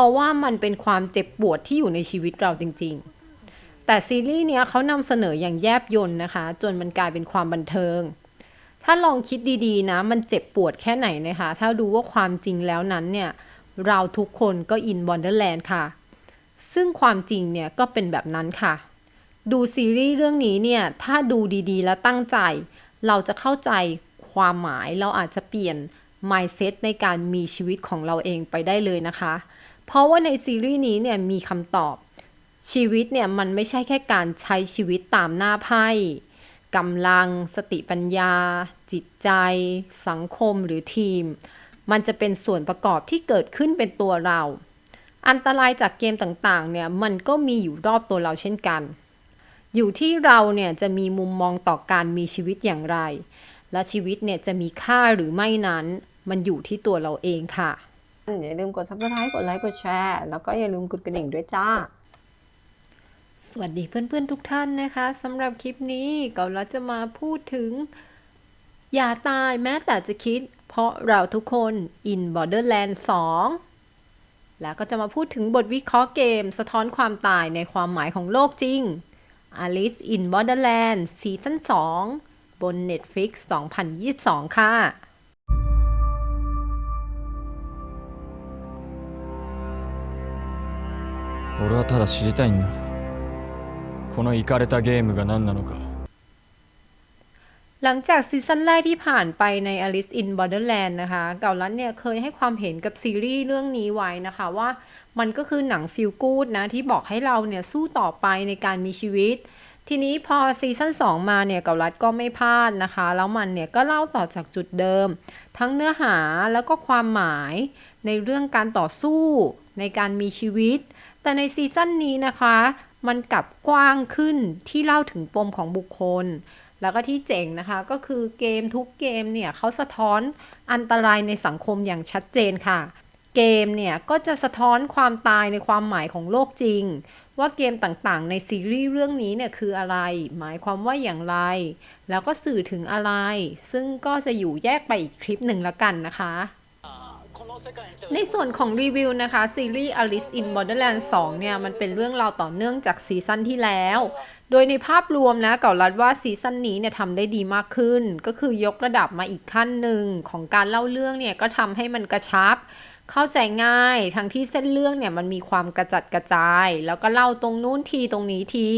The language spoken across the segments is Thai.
ราะว่ามันเป็นความเจ็บปวดที่อยู่ในชีวิตเราจริง ๆ แต่ซีรีส์เนี้ยเขานำเสนออย่างแยบยลนะคะ จนมันกลายเป็นความบันเทิง ถ้าลองคิดดีๆนะ มันเจ็บปวดแค่ไหนนะคะ ถ้าดูว่าความจริงแล้วนั้นเนี่ยเราทุกคนก็อินวอนเดอร์แลนด์ค่ะ ซึ่งความจริงเนี่ยก็เป็นแบบนั้นค่ะ ดูซีรีส์เรื่องนี้เนี่ย ถ้าดูดีๆ แล้วตั้งใจ เราจะเข้าใจความหมายเราอาจจะเปลี่ยน mindset ในการมีชีวิตของเราเองไปได้เลยนะคะ เพราะว่าในซีรีส์นี้เนี่ยมีคำตอบ ชีวิตเนี่ยมันไม่ใช่แค่การใช้ชีวิตตามหน้าไพ่กำลัง สติปัญญา จิตใจ สังคมหรือทีม มันจะเป็นส่วนประกอบที่เกิดขึ้นเป็นตัวเรา อันตรายจากเกมต่างๆเนี่ยมันก็มีอยู่รอบตัวเราเช่นกัน อยู่ที่เราเนี่ยจะมีมุมมองต่อการมีชีวิตอย่างไร และชีวิตเนี่ยจะมีค่าหรือไม่นั้น มันอยู่ที่ตัวเราเองค่ะ อย่าลืมกด subscribe กดไลค์กดแชร์แล้วก็อย่าลืมกดกระดิ่งด้วยจ้า สวัสดีเพื่อนๆทุกท่านนะคะสำหรับคลิปนี้ก็เราจะมาพูดถึง อย่าตายแม้แต่จะคิด เพราะเราทุกคน in Borderland 2 แล้วก็จะมาพูดถึงบทวิเคราะห์เกม สะท้อนความตายในความหมายของโลกจริง Alice in Borderland ซีซั่น2บน Netflix 2022 ค่ะ 俺はただ知りたいんだこのイカれたゲームが何なのか หลังจากซีซั่นแรกที่ผ่านไปใน Alice in Borderland นะคะ เก่าลันเนี่ยเคยให้ความเห็นกับซีรีส์เรื่องนี้ไว้นะคะว่ามันก็คือหนังฟิลกูดนะ ที่บอกให้เราเนี่ยสู้ต่อไปในการมีชีวิต ทีนี้พอซีซั่น2 มาเนี่ยเก่าลัดก็ไม่พลาดนะคะ แล้วมันเนี่ยก็เล่าต่อจากจุดเดิม ทั้งเนื้อหาแล้วก็ความหมายในเรื่องการต่อสู้ในการมีชีวิต แต่ในซีซั่นนี้นะคะ มันกลับกว้างขึ้นที่เล่าถึงปมของบุคคล แล้วก็ที่เจ๋งนะคะก็คือเกมทุกเกมเนี่ยเขาสะท้อนอันตรายในสังคมอย่างชัดเจนค่ะ เกมเนี่ยก็จะสะท้อนความตายในความหมายของโลกจริง ว่าเกมต่างๆ ในซีรีส์เรื่องนี้เนี่ยคืออะไร หมายความว่าอย่างไร แล้วก็สื่อถึงอะไร ซึ่งก็จะอยู่แยกไปอีกคลิปหนึ่งละกันนะคะ ในส่วนของรีวิวนะคะซีรีส์ Alice in Borderland 2 เนี่ย มันเป็นเรื่องราวต่อเนื่องจากซีซั่นที่แล้ว โดยในภาพรวมนะเก่ารัดว่าซีซั่นนี้เนี่ยทำได้ดีมากขึ้น ก็คือยกระดับมาอีกขั้นหนึ่งของการเล่าเรื่องเนี่ย ก็ทำให้มันกระชับ เข้าใจง่ายทั้งที่เส้นเรื่องเนี่ยมันมีความกระจัดกระจาย แล้วก็เล่าตรงนู้นทีตรงนี้ที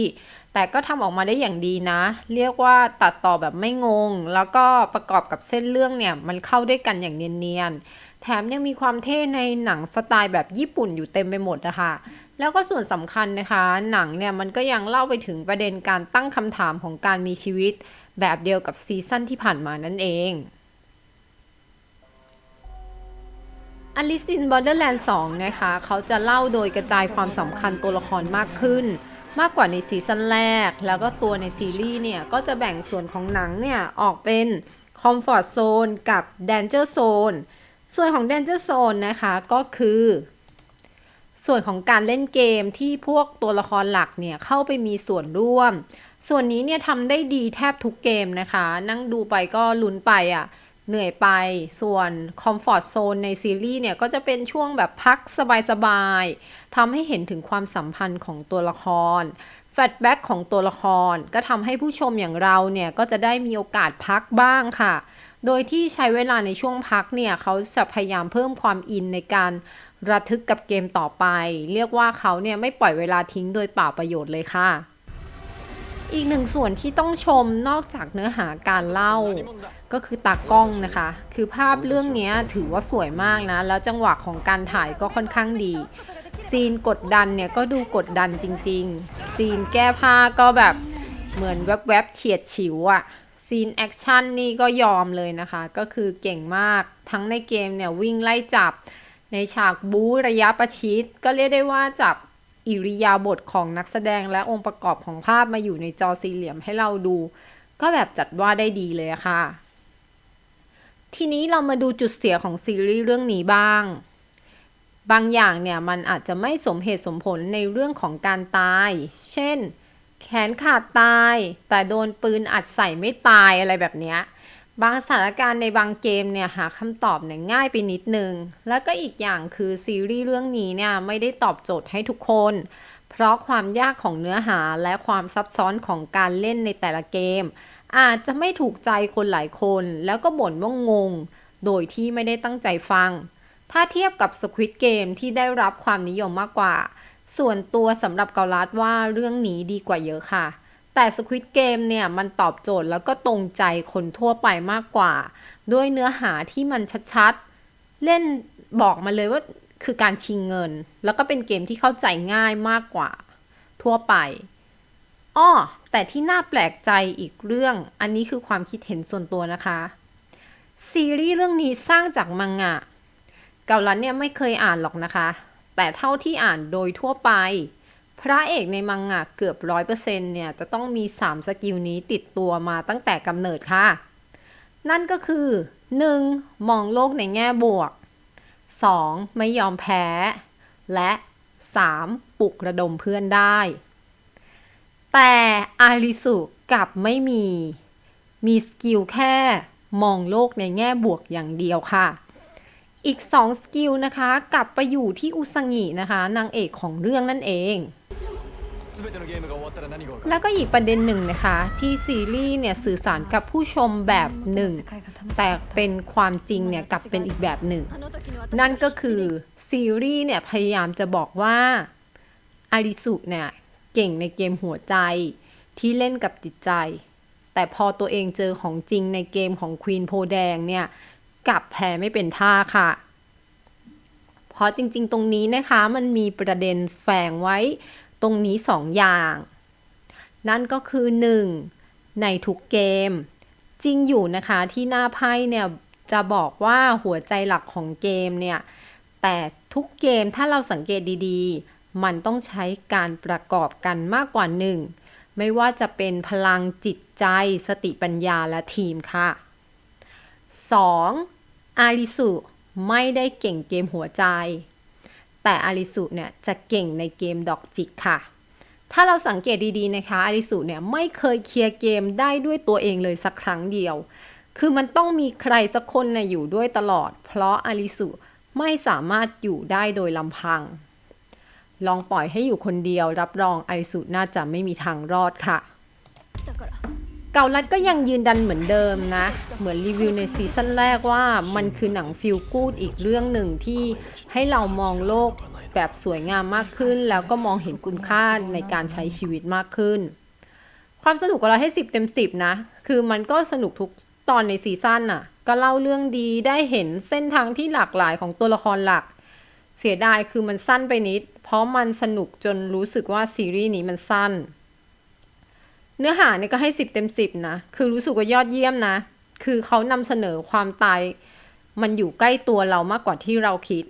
แต่ก็ทำออกมาได้อย่างดีนะ เรียกว่าตัดต่อแบบไม่งง แล้วก็ประกอบกับเส้นเรื่องเนี่ยมันเข้าด้วยกันอย่างเนียนๆ แถมยังมีความเท่ในหนังสไตล์แบบญี่ปุ่นอยู่เต็มไปหมดนะคะแล้วก็ส่วนสำคัญนะคะ หนังเนี่ยมันก็ยังเล่าไปถึงประเด็นการตั้งคำถามของการมีชีวิต แบบเดียวกับซีซั่นที่ผ่านมานั่นเอง Alice in Borderland 2 นะคะ เขาจะเล่าโดยกระจายความสำคัญตัวละครมากขึ้น มากกว่าในซีซั่นแรก แล้วก็ตัวในซีรีส์เนี่ย ก็จะแบ่งส่วนของหนังเนี่ย ออกเป็น Comfort Zone กับ Danger Zone ส่วนของ Danger Zone นะคะก็คือ ส่วนของการเล่นเกมที่พวกตัวละครหลักเนี่ย เข้าไปมีส่วนร่วม ส่วนนี้เนี่ยทำได้ดีแทบทุกเกมนะคะ นั่งดูไปก็ลุ้นไปอะ่ะ เหนื่อยไป ส่วน Comfort Zone ในซีรีส์เนี่ย ก็จะเป็นช่วงแบบพักสบายๆทำให้เห็นถึงความสัมพันธ์ของตัวละคร แฟลชแบ็กของตัวละคร ก็ทำให้ผู้ชมอย่างเราเนี่ย ก็จะได้มีโอกาสพักบ้างค่ะ โดยที่ใช้เวลาในช่วงพักเนี่ย เขาจะพยายามเพิ่มความอินในการระทึกกับเกมต่อไป เรียกว่าเขาเนี่ยไม่ปล่อยเวลาทิ้งโดยเปล่าประโยชน์เลยค่ะอีกหนึ่งส่วนที่ต้องชมนอกจากเนื้อหาการเล่า ก็คือตากล้องนะคะ คือภาพเรื่องนี้ถือว่าสวยมากนะ แล้วจังหวะของการถ่ายก็ค่อนข้างดี ซีนกดดันเนี่ยก็ดูกดดันจริง ๆ ซีนแก้ผ้าก็แบบเหมือนแวบๆเฉียดฉิวอะซีนแอคชั่นนี่ก็ยอมเลยนะคะ ก็คือเก่งมากทั้งในเกมเนี่ยวิ่งไล่จับ ในฉากบู๊ระยะประชิด ก็เรียกได้ว่าจับอิริยาบถของนักแสดงและองค์ประกอบของภาพมาอยู่ในจอสี่เหลี่ยมให้เราดู ก็แบบจัดว่าได้ดีเลยะค่ะ ทีนี้เรามาดูจุดเสียของซีรีส์เรื่องนี้บ้าง บางอย่างเนี่ยมันอาจจะไม่สมเหตุสมผลในเรื่องของการตาย เช่น แขนขาดตาย แต่โดนปืนอัดใส่ไม่ตายอะไรแบบเนี้ยบางสถานการณ์ในบางเกมเนี่ยหาคำตอบเนี่ยง่ายไปนิดนึง แล้วก็อีกอย่างคือซีรีส์เรื่องนี้เนี่ยไม่ได้ตอบโจทย์ให้ทุกคน เพราะความยากของเนื้อหาและความซับซ้อนของการเล่นในแต่ละเกม อาจจะไม่ถูกใจคนหลายคน แล้วก็บ่นว่างง โดยที่ไม่ได้ตั้งใจฟัง ถ้าเทียบกับ Squid Game ที่ได้รับความนิยมมากกว่า ส่วนตัวสำหรับเกาลัดว่าเรื่องนี้ดีกว่าเยอะค่ะ แต่ Squid Game เนี่ยมันตอบโจทย์แล้วก็ตรงใจคนทั่วไปมากกว่า ด้วยเนื้อหาที่มันชัดๆ เล่นบอกมาเลยว่าคือการชิงเงิน แล้วก็เป็นเกมที่เข้าใจง่ายมากกว่า ทั่วไปอ้อ แต่ที่น่าแปลกใจอีกเรื่อง อันนี้คือความคิดเห็นส่วนตัวนะคะ ซีรีส์เรื่องนี้สร้างจากมังงะ เกาลันเนี่ยไม่เคยอ่านหรอกนะคะ แต่เท่าที่อ่านโดยทั่วไป พระเอกในมังงะเกือบร้อยเปอร์เซ็นต์เนี่ย จะต้องมี 3 สกิลนี้ติดตัวมาตั้งแต่กำเนิดค่ะ นั่นก็คือ 1. มองโลกในแง่บวก 2. ไม่ยอมแพ้ และ 3. ปลุกระดมเพื่อนได้ แต่อาริสุกลับไม่มี มีสกิลแค่มองโลกในแง่บวกอย่างเดียวค่ะ อีก 2 สกิลนะคะ กลับไปอยู่ที่อุสังินะคะ นางเอกของเรื่องนั่นเอง แล้วก็อีกประเด็นหนึ่งนะคะ ที่ซีรีส์เนี่ยสื่อสารกับผู้ชมแบบหนึ่ง แต่เป็นความจริงเนี่ยกลับเป็นอีกแบบหนึ่ง นั่นก็คือซีรีส์เนี่ยพยายามจะบอกว่าอาริสุเนี่ย เก่งในเกมหัวใจ ที่เล่นกับจิตใจ แต่พอตัวเองเจอของจริงในเกมของควีนโพแดงเนี่ยกลับแพ้ไม่เป็นท่าค่ะ เพราะจริงๆ ตรงนี้นะคะมันมีประเด็นแฝงไว้ตรงนี้สองอย่าง นั่นก็คือ 1. ในทุกเกม จริงอยู่นะคะที่หน้าไพ่เนี่ยจะบอกว่าหัวใจหลักของเกมเนี่ย แต่ทุกเกมถ้าเราสังเกตดีๆ มันต้องใช้การประกอบกันมากกว่าหนึ่ง ไม่ว่าจะเป็นพลังจิตใจ สติปัญญาและทีมค่ะ 2. อาริสุไม่ได้เก่งเกมหัวใจ แต่อาริสุเนี่ยจะเก่งในเกมดอกจิกค่ะ ถ้าเราสังเกตดีๆนะคะอาริสุเนี่ยไม่เคยเคลียร์เกมได้ด้วยตัวเองเลยสักครั้งเดียว คือมันต้องมีใครสักคนน่ยอยู่ด้วยตลอด เพราะอาริสุไม่สามารถอยู่ได้โดยลำพัง ลองปล่อยให้อยู่คนเดียว รับรองอาริสุน่าจะไม่มีทางรอดค่ะ เกาลัดก็ยังยืนดันเหมือนเดิมนะ เหมือนรีวิวในซีซั่นแรกว่ามันคือหนังฟิลกูดอีกเรื่องหนึ่งที่ให้เรามองโลกแบบสวยงามมากขึ้น แล้วก็มองเห็นคุณค่าในการใช้ชีวิตมากขึ้น ความสนุกของเราให้ 10 เต็ม 10 นะ คือมันก็สนุกทุกตอนในซีซั่นน่ะ ก็เล่าเรื่องดีได้เห็นเส้นทางที่หลากหลายของตัวละครหลัก เสียดายคือมันสั้นไปนิด เพราะมันสนุกจนรู้สึกว่าซีรีส์นี้มันสั้น เนื้อหาเนี่ยก็ให้ 10 เต็ม 10 นะ คือรู้สึกว่ายอดเยี่ยมนะ คือเขานำเสนอความตาย มันอยู่ใกล้ตัวเรามากกว่าที่เราคิด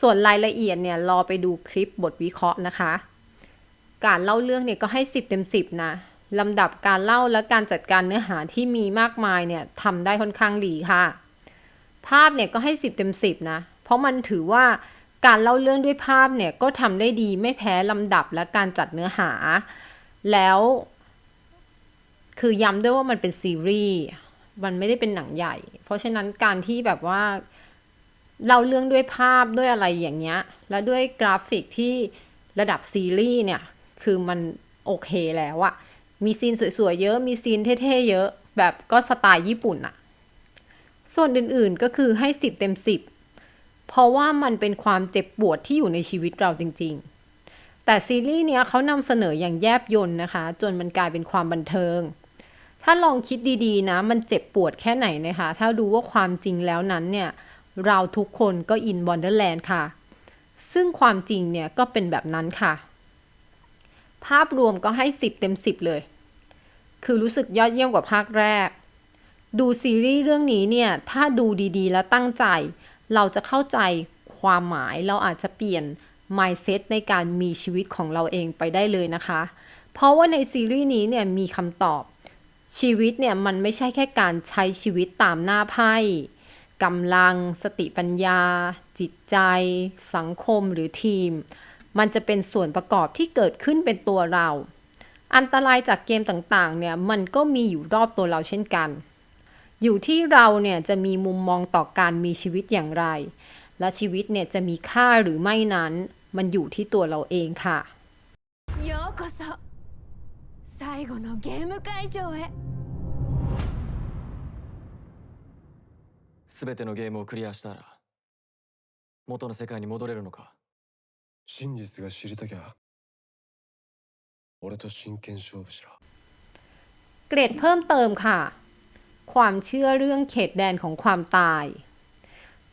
ส่วนรายละเอียดเนี่ยรอไปดูคลิปบทวิเคราะห์นะคะ การเล่าเรื่องเนี่ยก็ให้ 10 เต็ม 10 นะลำดับการเล่าและการจัดการเนื้อหาที่มีมากมายเนี่ยทำได้ค่อนข้างดีค่ะ ภาพเนี่ยก็ให้ 10 เต็ม 10 นะ เพราะมันถือว่า การเล่าเรื่องด้วยภาพเนี่ยก็ทำได้ดีไม่แพ้ลำดับและการจัดเนื้อหา แล้ว คือย้ำด้วยว่ามันเป็นซีรีส์มันไม่ได้เป็นหนังใหญ่ เพราะฉะนั้นการที่แบบว่าเล่าเรื่องด้วยภาพด้วยอะไรอย่างเงี้ย แล้วด้วยกราฟิกที่ระดับซีรีส์เนี่ย คือมันโอเคแล้วอะมีซีนสวยๆเยอะ มีซีนเท่ๆเยอะ แบบก็สไตล์ญี่ปุ่นอะส่วนอื่นๆก็คือให้สิบเต็มสิบ เพราะว่ามันเป็นความเจ็บปวดที่อยู่ในชีวิตเราจริง ๆ แต่ซีรีส์เนี้ยเขานำเสนออย่างแยบยลนะคะ จนมันกลายเป็นความบันเทิง ถ้าลองคิดดีๆนะ มันเจ็บปวดแค่ไหนนะคะ ถ้าดูว่าความจริงแล้วนั้นเนี่ย เราทุกคนก็อินบอนเดอร์แลนด์ค่ะ ซึ่งความจริงเนี่ยก็เป็นแบบนั้นค่ะ ภาพรวมก็ให้ 10 เต็ม 10 เลย คือรู้สึกยอดเยี่ยมกว่าภาคแรก ดูซีรีส์เรื่องนี้เนี่ย ถ้าดูดีๆ แล้วตั้งใจ เราจะเข้าใจความหมายเราอาจจะเปลี่ยน mindset ในการมีชีวิตของเราเองไปได้เลยนะคะ เพราะว่าในซีรีส์นี้เนี่ยมีคำตอบ ชีวิตเนี่ยมันไม่ใช่แค่การใช้ชีวิตตามหน้าไพ่กำลัง สติปัญญา จิตใจ สังคมหรือทีม มันจะเป็นส่วนประกอบที่เกิดขึ้นเป็นตัวเรา อันตรายจากเกมต่างๆเนี่ยมันก็มีอยู่รอบตัวเราเช่นกัน อยู่ที่เราเนี่ยจะมีมุมมองต่อการมีชีวิตอย่างไร และชีวิตเนี่ยจะมีค่าหรือไม่นั้น มันอยู่ที่ตัวเราเองค่ะ ようこそ最後のゲーム会場へ全てのゲームをクリアしたら元の世界に戻れるのか真実が知りたきゃ俺と真剣勝負しろ เกรดเพิ่มเติมค่ะ ความเชื่อเรื่องเขตแดนของความตาย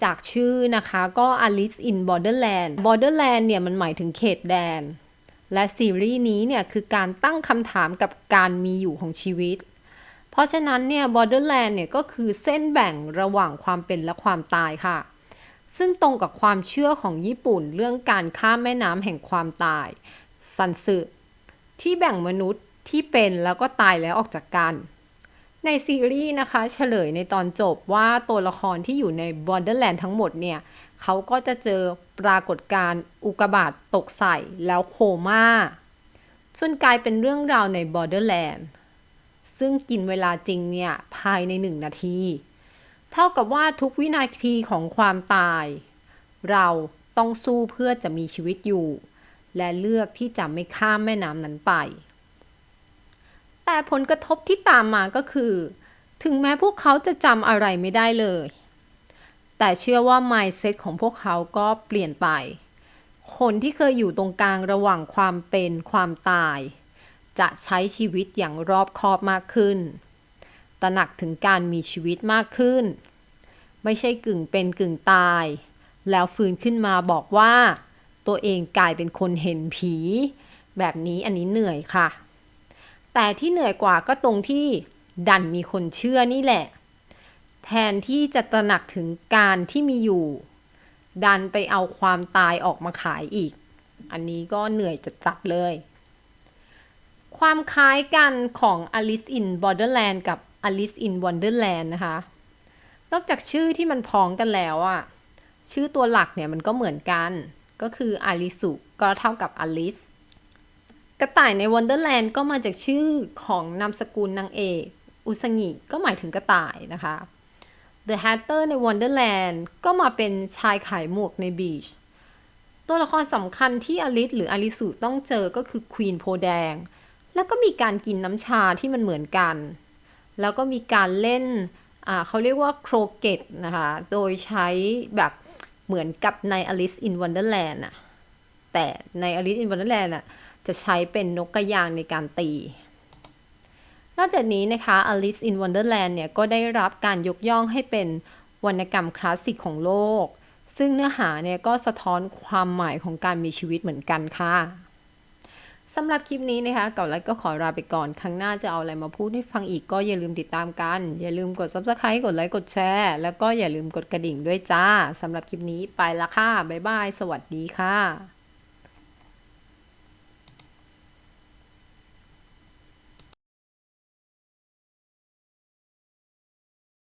จากชื่อนะคะก็ Alice in Borderland Borderland เนี่ยมันหมายถึงเขตแดน และซีรีส์นี้เนี่ยคือการตั้งคำถามกับการมีอยู่ของชีวิต เพราะฉะนั้นเนี่ย Borderland เนี่ยก็คือเส้นแบ่งระหว่างความเป็นและความตายค่ะ ซึ่งตรงกับความเชื่อของญี่ปุ่นเรื่องการข้ามแม่น้ำแห่งความตายซันสึที่แบ่งมนุษย์ที่เป็นแล้วก็ตายแล้วออกจากกัน ในซีรีส์นะคะ เฉลยในตอนจบว่าตัวละครที่อยู่ใน Borderland ทั้งหมดเนี่ย เขาก็จะเจอปรากฏการณ์อุกบาตตกใส่แล้วโคม่าจนกลายเป็นเรื่องราวใน Borderland ซึ่งกินเวลาจริงเนี่ย ภายในหนึ่งนาที เท่ากับว่าทุกวินาทีของความตาย เราต้องสู้เพื่อจะมีชีวิตอยู่ และเลือกที่จะไม่ข้ามแม่น้ำนั้นไป แต่ผลกระทบที่ตามมาก็คือ ถึงแม้พวกเขาจะจำอะไรไม่ได้เลย แต่เชื่อว่า mindset ของพวกเขาก็เปลี่ยนไป คนที่เคยอยู่ตรงกลางระหว่างความเป็นความตาย จะใช้ชีวิตอย่างรอบคอบมากขึ้น ตระหนักถึงการมีชีวิตมากขึ้น ไม่ใช่กึ่งเป็นกึ่งตาย แล้วฟื้นขึ้นมาบอกว่า ตัวเองกลายเป็นคนเห็นผี แบบนี้อันนี้เหนื่อยค่ะ แต่ที่เหนื่อยกว่าก็ตรงที่ดันมีคนเชื่อนี่แหละ แทนที่จะตระหนักถึงการที่มีอยู่ ดันไปเอาความตายออกมาขายอีก อันนี้ก็เหนื่อยจะจัดๆเลย ความคล้ายกันของ Alice in Borderland กับ Alice in Wonderland นะคะ นอกจากชื่อที่มันพ้องกันแล้วอะชื่อตัวหลักเนี่ยมันก็เหมือนกัน ก็คืออาริสุก็เท่ากับอลิส กระต่ายใน Wonderland ก็มาจากชื่อของนามสกุลนางเอกอุสงิก็หมายถึงกระต่ายนะคะ The Hatter ใน Wonderland ก็มาเป็นชายขายหมวกใน Beach ตัวละครสำคัญที่อลิสหรืออลิสุต้องเจอก็คือควีนโพแดง แล้วก็มีการกินน้ำชาที่มันเหมือนกัน แล้วก็มีการเล่น เขาเรียกว่าโครเกตนะคะ โดยใช้แบบเหมือนกับใน Alice in Wonderland อะแต่ใน Alice in Wonderland อะ จะใช้เป็นนกกระยางในการตี นอกจากนี้นะคะ Alice in Wonderland เนี่ยก็ได้รับการยกย่องให้เป็นวรรณกรรมคลาสสิกของโลก ซึ่งเนื้อหาเนี่ยก็สะท้อนความหมายของการมีชีวิตเหมือนกันค่ะสำหรับคลิปนี้นะคะเก่าแล้วก็ขอลาไปก่อน ครั้งหน้าจะเอาอะไรมาพูดให้ฟังอีกก็อย่าลืมติดตามกัน อย่าลืมกด subscribe กดไลค์ กดแชร์ แล้วก็อย่าลืมกดกระดิ่งด้วยจ้าสำหรับคลิปนี้ไปละค่ะ บ๊ายบาย สวัสดีค่ะ